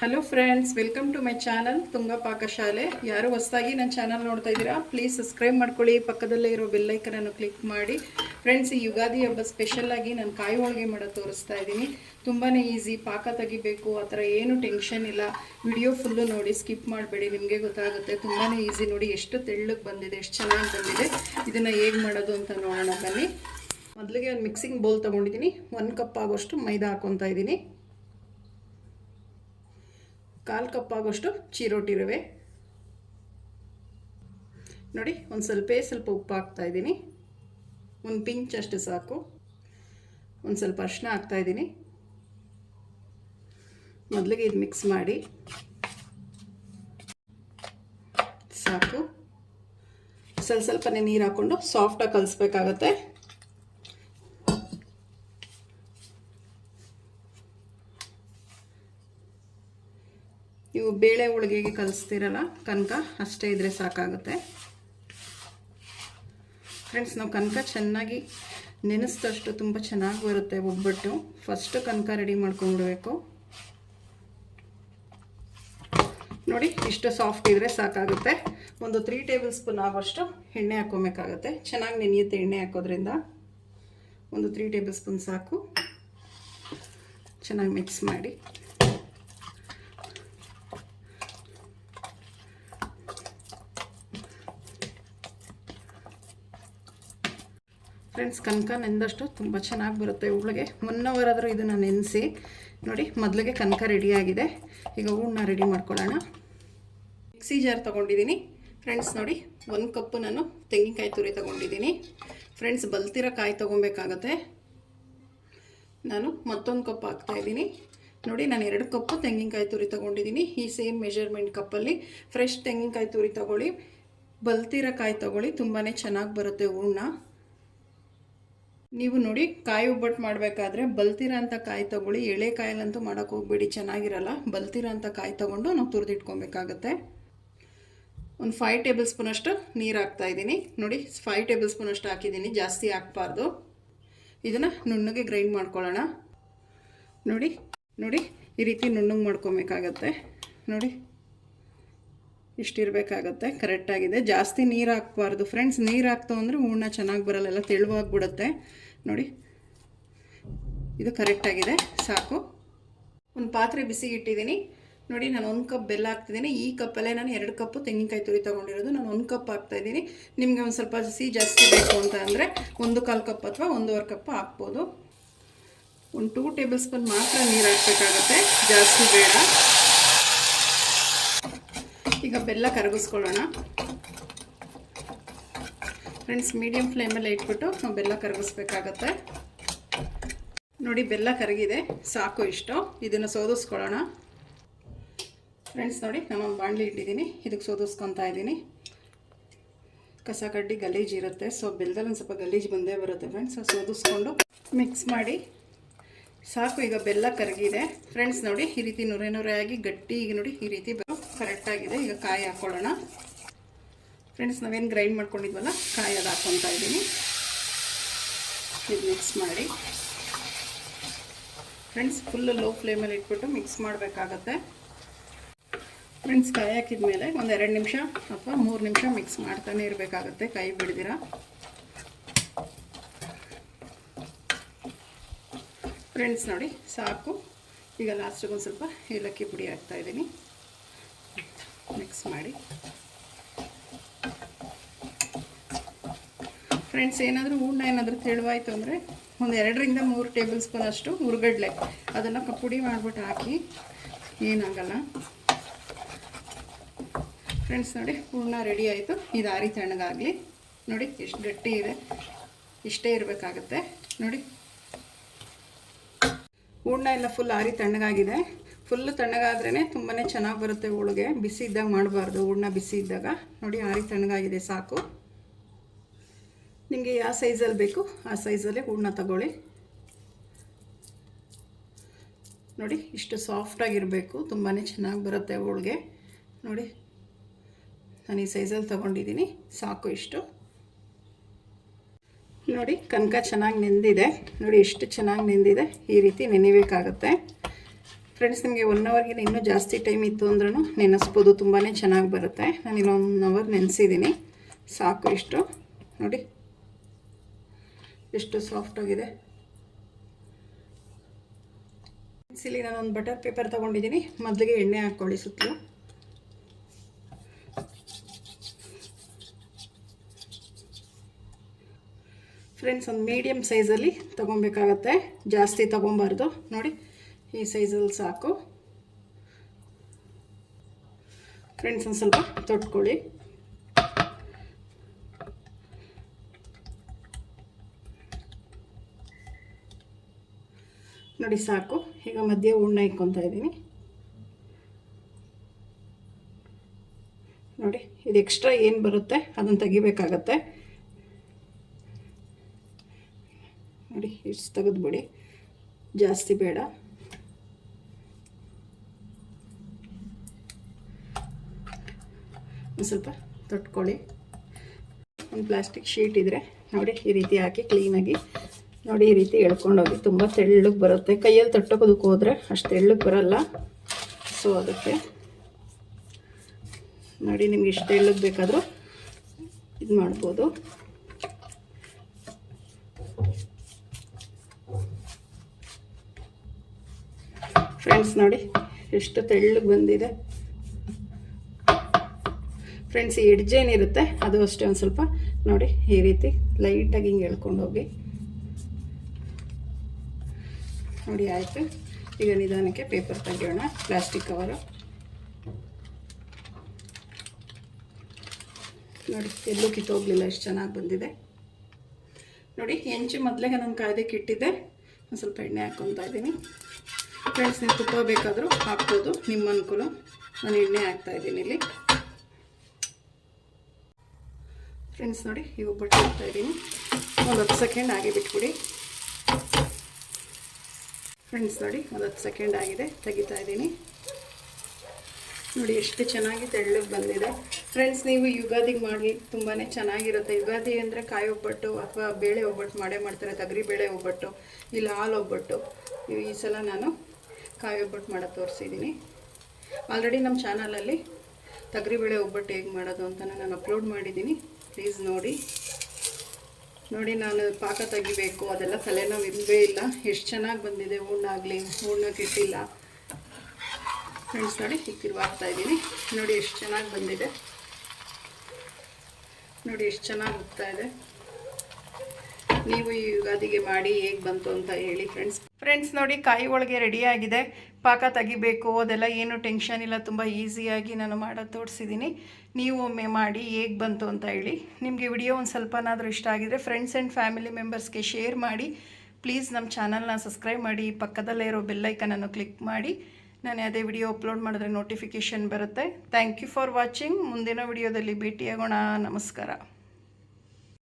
Hello friends welcome to my channel Tunga Pakashale ಯಾರು ಹೊಸದಾಗಿ ನನ್ನ ಚಾನಲ್ ನೋಡ್ತಾ ಇದ್ದೀರಾ ಪ್ಲೀಸ್ ಸಬ್ಸ್ಕ್ರೈಬ್ ಮಾಡ್ಕೊಳ್ಳಿ, ಪಕ್ಕದಲ್ಲೇ ಇರೋ ಬೆಲ್ಲೈಕನನ್ನು ಕ್ಲಿಕ್ ಮಾಡಿ. ಫ್ರೆಂಡ್ಸ್ ಈ ಯುಗಾದಿ ಹಬ್ಬ ಸ್ಪೆಷಲ್ ಆಗಿ ನಾನು ಕಾಯಿ ಹೋಳಿಗೆ ಮಾಡೋದು ತೋರಿಸ್ತಾ ಇದ್ದೀನಿ. ತುಂಬಾ ಈಸಿ ಪಾಕ ತೆಗಿಬೇಕು, ಆ ಥರ ಏನು ಟೆನ್ಷನ್ ಇಲ್ಲ. ವಿಡಿಯೋ ಫುಲ್ಲು ನೋಡಿ ಸ್ಕಿಪ್ ಮಾಡಬೇಡಿ, ನಿಮಗೆ ಗೊತ್ತಾಗುತ್ತೆ. ತುಂಬಾ ಈಸಿ ನೋಡಿ ಎಷ್ಟು ತೆಳ್ಳಗೆ ಬಂದಿದೆ, ಎಷ್ಟು ಚೆನ್ನಾಗಿ ಬಂದಿದೆ. ಇದನ್ನು ಹೇಗೆ ಮಾಡೋದು ಅಂತ ನೋಡೋಣ ಬನ್ನಿ. ಮೊದಲಿಗೆ ಒಂದು ಮಿಕ್ಸಿಂಗ್ ಬೌಲ್ ತೊಗೊಂಡಿದ್ದೀನಿ. ಒಂದು ಕಪ್ ಆಗೋಷ್ಟು ಮೈದಾ ಹಾಕೊತಾ ಇದ್ದೀನಿ. ಕಾಲು ಕಪ್ ಆಗೋಷ್ಟು ಚಿರೋಟಿ ರವೆ. ನೋಡಿ, ಒಂದು ಸ್ವಲ್ಪ ಸ್ವಲ್ಪ ಉಪ್ಪು ಹಾಕ್ತಾಯಿದ್ದೀನಿ ಒಂದು ಪಿಂಚ್ ಅಷ್ಟು ಸಾಕು. ಒಂದು ಸ್ವಲ್ಪ ಅರಿಶಿನ ಹಾಕ್ತಾಯಿದ್ದೀನಿ ಮೊದಲಿಗೆ ಇದು ಮಿಕ್ಸ್ ಮಾಡಿ. ಸಾಕು. ಸ್ವಲ್ಪ ಸ್ವಲ್ಪನೇ ನೀರು ಹಾಕ್ಕೊಂಡು ಸಾಫ್ಟಾಗಿ ಕಲಿಸ್ಬೇಕಾಗತ್ತೆ. ನೀವು ಬೇಳೆ ಹೋಳಿಗೆಗೆ ಕಲಿಸ್ತೀರಲ್ಲ ಕನಕ, ಅಷ್ಟೇ ಇದ್ರೆ ಸಾಕಾಗುತ್ತೆ. ಫ್ರೆಂಡ್ಸ್ ನಾವು ಕನಕ ಚೆನ್ನಾಗಿ ನೆನೆಸಿದಷ್ಟು ತುಂಬ ಚೆನ್ನಾಗಿ ಬರುತ್ತೆ ಒಬ್ಬಟ್ಟು. ಫಸ್ಟು ಕನಕ ರೆಡಿ ಮಾಡ್ಕೊಂಡ್ಬಿಡಬೇಕು ನೋಡಿ, ಇಷ್ಟು ಸಾಫ್ಟ್ ಇದ್ದರೆ ಸಾಕಾಗುತ್ತೆ. ಒಂದು ತ್ರೀ ಟೇಬಲ್ ಸ್ಪೂನ್ ಆಗೋಷ್ಟು ಎಣ್ಣೆ ಹಾಕ್ಕೊಬೇಕಾಗುತ್ತೆ. ಚೆನ್ನಾಗಿ ನೆನೆಯುತ್ತೆ ಎಣ್ಣೆ ಹಾಕೋದ್ರಿಂದ. ಒಂದು ತ್ರೀ ಟೇಬಲ್ ಸ್ಪೂನ್ ಸಾಕು. ಚೆನ್ನಾಗಿ ಮಿಕ್ಸ್ ಮಾಡಿ. ಫ್ರೆಂಡ್ಸ್ ಕನಕ ನೆಂದಷ್ಟು ತುಂಬ ಚೆನ್ನಾಗಿ ಬರುತ್ತೆ ಉಳ್ಳಿಗೆ ಮೊನ್ನವರಾದರೂ ಇದನ್ನು ನೆನೆಸಿ. ನೋಡಿ, ಮೊದಲಿಗೆ ಕನಕ ರೆಡಿಯಾಗಿದೆ ಈಗ ಹೂಳನ್ನ ರೆಡಿ ಮಾಡ್ಕೊಳ್ಳೋಣ. ಮಿಕ್ಸಿ ಜಾರ್ ತೊಗೊಂಡಿದ್ದೀನಿ ಫ್ರೆಂಡ್ಸ್ ನೋಡಿ, ಒಂದು ಕಪ್ಪು ನಾನು ತೆಂಗಿನಕಾಯಿ ತುರಿ ತೊಗೊಂಡಿದ್ದೀನಿ ಫ್ರೆಂಡ್ಸ್ ಬಲ್ತಿರೋ ಕಾಯಿ ತೊಗೊಬೇಕಾಗತ್ತೆ. ನಾನು ಮತ್ತೊಂದು ಕಪ್ ಹಾಕ್ತಾಯಿದ್ದೀನಿ ನೋಡಿ, ನಾನು ಎರಡು ಕಪ್ಪು ತೆಂಗಿನಕಾಯಿ ತುರಿ ತೊಗೊಂಡಿದ್ದೀನಿ ಈ ಸೇಮ್ ಮೆಷರ್ಮೆಂಟ್ ಕಪ್ಪಲ್ಲಿ ಫ್ರೆಶ್ ತೆಂಗಿನಕಾಯಿ ತುರಿ ತೊಗೊಳ್ಳಿ. ಬಲ್ತಿರೋ ಕಾಯಿ ತೊಗೊಳ್ಳಿ. ತುಂಬಾ ಚೆನ್ನಾಗಿ ಬರುತ್ತೆ ಹೂರ್ಣ. ನೀವು ನೋಡಿ, ಕಾಯಿ ಒಬ್ಬಟ್ಟು ಮಾಡಬೇಕಾದ್ರೆ ಬಲ್ತಿರ ಅಂತ ಕಾಯಿ ತೊಗೊಳ್ಳಿ. ಎಳೆ ಕಾಯಲ್ಲಂತೂ ಮಾಡೋಕೆ ಹೋಗ್ಬೇಡಿ, ಚೆನ್ನಾಗಿರಲ್ಲ. ಬಲ್ತಿರ ಅಂತ ಕಾಯಿ ತೊಗೊಂಡು ನಾವು ತುರಿದಿಟ್ಕೊಬೇಕಾಗತ್ತೆ. ಒಂದು ಫೈವ್ ಟೇಬಲ್ ಸ್ಪೂನಷ್ಟು ನೀರು ಹಾಕ್ತಾ ಇದ್ದೀನಿ. ನೋಡಿ ಫೈವ್ ಟೇಬಲ್ ಸ್ಪೂನಷ್ಟು ಹಾಕಿದ್ದೀನಿ. ಜಾಸ್ತಿ ಹಾಕ್ಬಾರ್ದು. ಇದನ್ನು ನುಣ್ಣಗೆ ಗ್ರೈಂಡ್ ಮಾಡ್ಕೊಳ್ಳೋಣ. ನೋಡಿ ನೋಡಿ, ಈ ರೀತಿ ನುಣ್ಣಗೆ ಮಾಡ್ಕೊಬೇಕಾಗತ್ತೆ. ನೋಡಿ ಇಷ್ಟಿರಬೇಕಾಗತ್ತೆ. ಕರೆಕ್ಟಾಗಿದೆ ಜಾಸ್ತಿ ನೀರು ಹಾಕ್ಬಾರ್ದು. ಫ್ರೆಂಡ್ಸ್ ನೀರು ಹಾಕ್ತು ಅಂದರೆ ಹೂರ್ಣ ಚೆನ್ನಾಗಿ ಬರಲ್ಲ ಎಲ್ಲ ತೆಳುವಾಗ್ಬಿಡುತ್ತೆ. ನೋಡಿ. ಇದು ಕರೆಕ್ಟಾಗಿದೆ ಸಾಕು. ಒಂದು ಪಾತ್ರೆ ಬಿಸಿ ಇಟ್ಟಿದ್ದೀನಿ. ನೋಡಿ, ನಾನು ಒಂದು ಕಪ್ ಬೆಲ್ಲ ಹಾಕ್ತಿದ್ದೀನಿ. ಈ ಕಪ್ಪಲ್ಲೇ ನಾನು ಎರಡು ಕಪ್ಪು ತೆಂಗಿನಕಾಯಿ ತುರಿ ತೊಗೊಂಡಿರೋದು. ನಾನು ಒಂದು ಕಪ್ ಹಾಕ್ತಾಯಿದ್ದೀನಿ ನಿಮಗೆ ಒಂದು ಸ್ವಲ್ಪ ಸಿಹಿ ಜಾಸ್ತಿ ಬೇಕು ಅಂತ ಅಂದರೆ ಒಂದು ಕಾಲು ಕಪ್ ಅಥವಾ ಒಂದೂವರೆ ಕಪ್ ಹಾಕ್ಬೋದು. ಒಂದು ಟೂ ಟೇಬಲ್ ಸ್ಪೂನ್ ಮಾತ್ರ ನೀರು ಹಾಕಬೇಕಾಗತ್ತೆ. ಜಾಸ್ತಿ ಬೇಡ. ಈಗ ಬೆಲ್ಲ ಕರಗಿಸ್ಕೊಳ್ಳೋಣ. ಫ್ರೆಂಡ್ಸ್ ಮೀಡಿಯಂ ಫ್ಲೇಮಲ್ಲೇ ಇಟ್ಬಿಟ್ಟು ನಾವು ಬೆಲ್ಲ ಕರಗಿಸ್ಬೇಕಾಗತ್ತೆ. ನೋಡಿ, ಬೆಲ್ಲ ಕರಗಿದೆ. ಸಾಕು ಇಷ್ಟು. ಇದನ್ನು ಸೋದಿಸ್ಕೊಳ್ಳೋಣ. ಫ್ರೆಂಡ್ಸ್ ನೋಡಿ, ನಾನು ಒಂದು ಬಾಣಲಿ ಇಟ್ಟಿದ್ದೀನಿ. ಇದಕ್ಕೆ ಸೋದಿಸ್ಕೊತಾ ಇದ್ದೀನಿ. ಕಸ ಕಡ್ಡಿ ಗಲೀಜು ಇರುತ್ತೆ. ಸೊ ಬೆಲ್ಲದಲ್ಲಿ ಒಂದು ಸ್ವಲ್ಪ ಗಲೀಜು ಬಂದೇ ಬರುತ್ತೆ ಫ್ರೆಂಡ್ಸ್ ಸೋದಿಸ್ಕೊಂಡು ಮಿಕ್ಸ್ ಮಾಡಿ. ಸಾಕು, ಈಗ ಬೆಲ್ಲ ಕರಗಿದೆ. ಫ್ರೆಂಡ್ಸ್ ನೋಡಿ, ಈ ರೀತಿ ನುರೆ ನುರೆಯಾಗಿ ಗಟ್ಟಿ ಈಗ ನೋಡಿ, ಈ ರೀತಿ ಕರೆಕ್ಟಾಗಿದೆ. ಈಗ ಕಾಯಿ ಹಾಕ್ಕೊಳ್ಳೋಣ ಫ್ರೆಂಡ್ಸ್ ನಾವೇನು ಗ್ರೈಂಡ್ ಮಾಡ್ಕೊಂಡಿದ್ವಲ್ಲ, ಕಾಯಿ ಅದು ಹಾಕ್ಕೊತಾ ಇದ್ದೀನಿ. ಇದು ಮಿಕ್ಸ್ ಮಾಡಿ. ಫ್ರೆಂಡ್ಸ್ ಫುಲ್ಲು ಲೋ ಫ್ಲೇಮಲ್ಲಿ ಇಟ್ಬಿಟ್ಟು ಮಿಕ್ಸ್ ಮಾಡಬೇಕಾಗತ್ತೆ. ಫ್ರೆಂಡ್ಸ್ ಕಾಯಿ ಹಾಕಿದ ಮೇಲೆ ಒಂದು ಎರಡು ನಿಮಿಷ ಅಥವಾ ಮೂರು ನಿಮಿಷ ಮಿಕ್ಸ್ ಮಾಡ್ತಾನೆ ಇರಬೇಕಾಗತ್ತೆ. ಕೈ ಬಿಡ್ದಿರ? ಫ್ರೆಂಡ್ಸ್ ನೋಡಿ, ಸಾಕು. ಈಗ ಲಾಸ್ಟಿಗೆ ಒಂದು ಸ್ವಲ್ಪ ಏಲಕ್ಕಿ ಪುಡಿ ಹಾಕ್ತಾಯಿದ್ದೀನಿ ಮಿಕ್ಸ್ ಮಾಡಿ. ಫ್ರೆಂಡ್ಸ್, ಏನಾದರೂ ಹೂರ್ಣ ಏನಾದರೂ ತೆಳುವಾಯಿತು ಅಂದರೆ ಒಂದು ಎರಡರಿಂದ ಮೂರು ಟೇಬಲ್ ಸ್ಪೂನ್ ಅಷ್ಟು ಹುರುಗಡ್ಲೆ. ಅದನ್ನು ಪುಡಿ ಮಾಡಿಬಿಟ್ಟು ಹಾಕಿ, ಏನಾಗಲ್ಲ. ಫ್ರೆಂಡ್ಸ್, ನೋಡಿ, ಹೂರ್ಣ ರೆಡಿ ಆಯಿತು. ಇದು ಆರಿ ತಣ್ಣಗಾಗಲಿ ನೋಡಿ, ಎಷ್ಟು ಗಟ್ಟಿ ಇದೆ. ಇಷ್ಟೇ ಇರಬೇಕಾಗತ್ತೆ. ನೋಡಿ ಹೂರ್ಣ ಎಲ್ಲ ಫುಲ್ ಆರಿ ತಣ್ಣಗಾಗಿದೆ. ಫುಲ್ಲು ತಣ್ಣಗಾದ್ರೇ ತುಂಬಾ ಚೆನ್ನಾಗಿ ಬರುತ್ತೆ ಹೋಳಿಗೆ. ಬಿಸಿ ಇದ್ದಾಗ ಮಾಡಬಾರ್ದು, ಹೂರ್ಣ ಬಿಸಿ ಇದ್ದಾಗ. ನೋಡಿ ಆರಿ ತಣ್ಣಗಾಗಿದೆ, ಸಾಕು. ನಿಮಗೆ ಯಾವ ಸೈಜಲ್ಲಿ ಬೇಕು, ಆ ಸೈಜಲ್ಲಿ ಹೂರ್ಣ ತಗೊಳ್ಳಿ. ನೋಡಿ, ಇಷ್ಟು ಸಾಫ್ಟಾಗಿರಬೇಕು ತುಂಬಾ ಚೆನ್ನಾಗಿ ಬರುತ್ತೆ ಹೋಳಿಗೆ. ನೋಡಿ, ನಾನು ಈ ಸೈಜಲ್ಲಿ ತೊಗೊಂಡಿದ್ದೀನಿ, ಸಾಕು ಇಷ್ಟು. ನೋಡಿ, ಕನಕ ಚೆನ್ನಾಗಿ ನೆಂದಿದೆ. ನೋಡಿ, ಎಷ್ಟು ಚೆನ್ನಾಗಿ ನೆಂದಿದೆ. ಈ ರೀತಿ ನೆನೆಬೇಕಾಗುತ್ತೆ. ಫ್ರೆಂಡ್ಸ್ ನಿಮಗೆ ಒನ್ ಅವರ್ಗಿನ ಇನ್ನೂ ಜಾಸ್ತಿ ಟೈಮ್ ಇತ್ತು ಅಂದ್ರೂ ನೆನೆಸ್ಬೋದು ತುಂಬಾ ಚೆನ್ನಾಗಿ ಬರುತ್ತೆ. ನಾನು ಒನ್ ಅವರ್ ನೆನೆಸಿದ್ದೀನಿ ಸಾಕು ಇಷ್ಟು. ನೋಡಿ, ಎಷ್ಟು ಸಾಫ್ಟಾಗಿದೆ ಇಲ್ಲಿ ಒಂದು ಬಟರ್ ಪೇಪರ್ ತೊಗೊಂಡಿದ್ದೀನಿ ಮೊದಲಿಗೆ ಎಣ್ಣೆ ಹಾಕ್ಕೊಳ್ಳಿ ಸುತ್ತಲೂ. ಫ್ರೆಂಡ್ಸ್, ಒಂದು ಮೀಡಿಯಮ್ ಸೈಜಲ್ಲಿ ತೊಗೊಬೇಕಾಗತ್ತೆ. ಜಾಸ್ತಿ ತೊಗೊಬಾರ್ದು. ನೋಡಿ, ಈ ಸೈಜಲ್ಲಿ ಸಾಕು. ಫ್ರೆಂಡ್ಸ್, ಒಂದು ಸ್ವಲ್ಪ ತೊಟ್ಕೊಳ್ಳಿ. ನೋಡಿ, ಸಾಕು. ಈಗ ಮಧ್ಯೆ ಉಣ್ಣ ಇಕ್ಕೊತಾ ಇದ್ದೀನಿ. ನೋಡಿ, ಇದು ಎಕ್ಸ್ಟ್ರಾ ಏನು ಬರುತ್ತೆ, ಅದನ್ನು ತೆಗಿಬೇಕಾಗತ್ತೆ. ನೋಡಿ, ಇಷ್ಟು ತೆಗೆದ್ಬಿಡಿ ಜಾಸ್ತಿ ಬೇಡ. ಒಂದು ಸ್ವಲ್ಪ ತೊಟ್ಕೊಳ್ಳಿ. ಒಂದು ಪ್ಲಾಸ್ಟಿಕ್ ಶೀಟ್ ಇದ್ದರೆ ನೋಡಿ, ಈ ರೀತಿ ಹಾಕಿ ಕ್ಲೀನಾಗಿ ನೋಡಿ, ಈ ರೀತಿ ಎಳ್ಕೊಂಡೋಗಿ ತುಂಬ ತೆಳ್ಳಗೆ ಬರುತ್ತೆ. ಕೈಯಲ್ಲಿ ತಟ್ಟೋಕೋದಕ್ಕೆ ಹೋದರೆ ಅಷ್ಟು ತೆಳ್ಳಗೆ ಬರಲ್ಲ. ಸೊ ಅದಕ್ಕೆ ನೋಡಿ, ನಿಮ್ಗೆ ಇಷ್ಟು ತೆಳ್ಳಗೆ ಬೇಕಾದರೂ ಇದು ಮಾಡ್ಬೋದು. ಫ್ರೆಂಡ್ಸ್ ನೋಡಿ, ಎಷ್ಟು ತೆಳ್ಳಗೆ ಬಂದಿದೆ. ಫ್ರೆಂಡ್ಸ್ ಈ ಎಡ್ಜ್ ಏನಿರುತ್ತೆ, ಅದು ಅಷ್ಟೇ ಒಂದು ಸ್ವಲ್ಪ. ನೋಡಿ, ಈ ರೀತಿ ಲೈಟಾಗಿ ಹಿಂಗೆ ಎಳ್ಕೊಂಡು ಹೋಗಿ. ನೋಡಿ, ಆಯಿತು. ಈಗ ನಿಧಾನಕ್ಕೆ ಪೇಪರ್ ತೆಗೆಯೋಣ ಪ್ಲಾಸ್ಟಿಕ್ ಕವರು ನೋಡಿ, ಎಲ್ಲೂ ಕಿತ್ತೋಗ್ಲಿಲ್ಲ, ಎಷ್ಟು ಚೆನ್ನಾಗಿ ಬಂದಿದೆ. ನೋಡಿ, ಹೆಂಚು ಮೊದಲಿಗೆ ನಾನು ಕಾಯ್ದೆ ಇಟ್ಟಿದ್ದೆ. ಒಂದು ಸ್ವಲ್ಪ ಎಣ್ಣೆ ಹಾಕ್ಕೊತಾ ಇದ್ದೀನಿ. ಫ್ರೆಂಡ್ಸ್, ನೀವು ತುಪ್ಪ ಬೇಕಾದರೂ ಹಾಕ್ಬೋದು. ನಿಮ್ಮ ಅನುಕೂಲ. ನಾನು ಎಣ್ಣೆ ಹಾಕ್ತಾ ಇದ್ದೀನಿ ಇಲ್ಲಿ. ಫ್ರೆಂಡ್ಸ್, ನೋಡಿ ಇವು ಒಬ್ಬಟ್ಟು ಹಾಕ್ತಾ ಇದ್ದೀನಿ. ಒಂದು ಹತ್ತು ಸೆಕೆಂಡ್ ಆಗಿ ಬಿಟ್ಬಿಡಿ. ಫ್ರೆಂಡ್ಸ್, ನೋಡಿ, ಒಂದು ಹತ್ತು ಸೆಕೆಂಡ್ ಆಗಿದೆ. ತೆಗಿತಾ ಇದ್ದೀನಿ. ನೋಡಿ, ಎಷ್ಟು ಚೆನ್ನಾಗಿ ತೆಳ್ಳಗೆ ಬಂದಿದೆ. ಫ್ರೆಂಡ್ಸ್, ನೀವು ಯುಗಾದಿಗೆ ಮಾಡಿ ತುಂಬಾ ಚೆನ್ನಾಗಿರುತ್ತೆ. ಯುಗಾದಿ ಅಂದರೆ ಕಾಯಿ ಒಬ್ಬಟ್ಟು ಅಥವಾ ಬೇಳೆ ಒಬ್ಬಟ್ಟು, ಮಾಡೇ ಮಾಡ್ತಾರೆ. ತಗರಿ ಬೇಳೆ ಒಬ್ಬಟ್ಟು, ಇಲ್ಲ ಹಾಲು ಒಬ್ಬಟ್ಟು. ಈ- ಈ ಸಲ ನಾನು ಕಾಯಿ ಒಬ್ಬಟ್ಟು ಮಾಡೋದು ತೋರಿಸಿದ್ದೀನಿ ಆಲ್ರೆಡಿ ನಮ್ಮ ಚಾನಲಲ್ಲಿ ತೊಗರಿಬೇಳೆ ಒಬ್ಬಟ್ಟು ಹೇಗೆ ಮಾಡೋದು ಅಂತ ನಾನು ಅಪ್ಲೋಡ್ ಮಾಡಿದ್ದೀನಿ ಪ್ಲೀಸ್ ನೋಡಿ. ನೋಡಿ ನಾನು ಪಾಕ ತೆಗಿಬೇಕು, ಅದೆಲ್ಲ ತಲೆನೋವು ಇಲ್ಲವೇ ಇಲ್ಲ. ಎಷ್ಟು ಚೆನ್ನಾಗಿ ಬಂದಿದೆ ಹೂಣ್ಣಾಗಲಿ ಹೂರ್ಣಕ್ಕೆ ಇಟ್ಟಿಲ್ಲ ಫ್ರೆಂಡ್ಸ್ ನೋಡಿ ಈಗ ತಿರುವಾಗ್ತಾ ಇದ್ದೀನಿ. ನೋಡಿ ಎಷ್ಟು ಚೆನ್ನಾಗಿ ಬಂದಿದೆ. ನೋಡಿ ಎಷ್ಟು ಚೆನ್ನಾಗಿ ಹೋಗ್ತಾ ಇದೆ. ನೀವು ಈ ಯುಗಾದಿಗೆ ಮಾಡಿ ಹೇಗೆ ಬಂತು ಅಂತ ಹೇಳಿ ಫ್ರೆಂಡ್ಸ್ ಫ್ರೆಂಡ್ಸ್ ನೋಡಿ, ಕಾಯಿ ಒಳಗೆ ರೆಡಿಯಾಗಿದೆ ಪಾಕ ತೆಗಿಬೇಕು, ಅದೆಲ್ಲ ಏನು ಟೆನ್ಷನ್ ಇಲ್ಲ, ತುಂಬ ಈಸಿಯಾಗಿ ನಾನು ಮಾಡೋದು ತೋರಿಸಿದ್ದೀನಿ ನೀವು ಒಮ್ಮೆ ಮಾಡಿ ಹೇಗೆ ಬಂತು ಅಂತ ಹೇಳಿ. ನಿಮಗೆ ವಿಡಿಯೋ ಒಂದು ಸ್ವಲ್ಪನಾದರೂ ಇಷ್ಟ ಆಗಿದರೆ ಫ್ರೆಂಡ್ಸ್ ಆ್ಯಂಡ್ ಫ್ಯಾಮಿಲಿ ಮೆಂಬರ್ಸ್ಗೆ ಶೇರ್ ಮಾಡಿ. ಪ್ಲೀಸ್ ನಮ್ಮ ಚಾನಲ್ನ ಸಬ್ಸ್ಕ್ರೈಬ್ ಮಾಡಿ, ಪಕ್ಕದಲ್ಲೇ ಇರೋ ಬೆಲ್ಲೈಕನನ್ನು ಕ್ಲಿಕ್ ಮಾಡಿ. ನಾನು ಅದೇ ವಿಡಿಯೋ ಅಪ್ಲೋಡ್ ಮಾಡಿದ್ರೆ ನೋಟಿಫಿಕೇಷನ್ ಬರುತ್ತೆ. ಥ್ಯಾಂಕ್ ಯು ಫಾರ್ ವಾಚಿಂಗ್ ಮುಂದಿನ ವಿಡಿಯೋದಲ್ಲಿ ಭೇಟಿಯಾಗೋಣ. ನಮಸ್ಕಾರ.